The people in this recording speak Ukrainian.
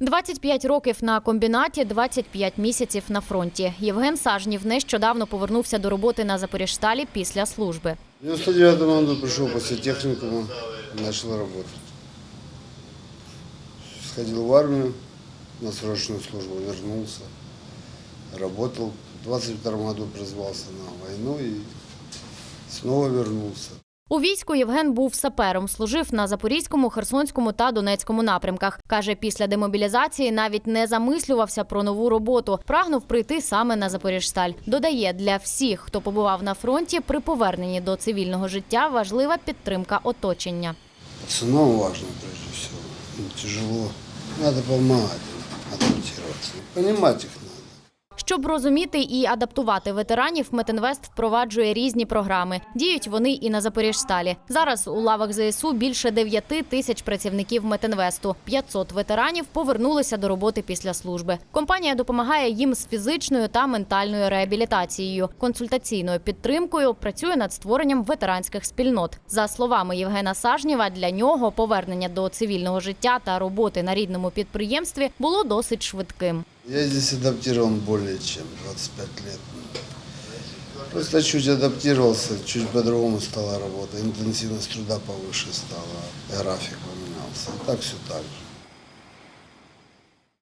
25 років на комбінаті, 25 місяців на фронті. Євген Сажнів нещодавно повернувся до роботи на Запоріжсталі після служби. В 99 году пришел после техникума, начал работать. Сходил в армию, на срочную службу вернулся, работал. В 22 году призвался на войну и снова вернулся. У війську Євген був сапером, служив на Запорізькому, Херсонському та Донецькому напрямках. Каже, після демобілізації навіть не замислювався про нову роботу. Прагнув прийти саме на Запоріжсталь. Додає, для всіх, хто побував на фронті, при поверненні до цивільного життя важлива підтримка оточення. Пацанам важно прежде. Им тяжело. Надо помогать им адаптироваться. Понимать их надо. Щоб розуміти і адаптувати ветеранів, Метинвест впроваджує різні програми. Діють вони і на Запоріжсталі. Зараз у лавах ЗСУ більше 9 тисяч працівників Метинвесту. 500 ветеранів повернулися до роботи після служби. Компанія допомагає їм з фізичною та ментальною реабілітацією, консультаційною підтримкою. Працює над створенням ветеранських спільнот. За словами Євгена Сажнєва, для нього повернення до цивільного життя та роботи на рідному підприємстві було досить швидким. Я здесь адаптирован более чем 25 лет. Просто чуть адаптировался, чуть по-другому стала работа. Интенсивность труда повыше стала, график поменялся. Так все так же.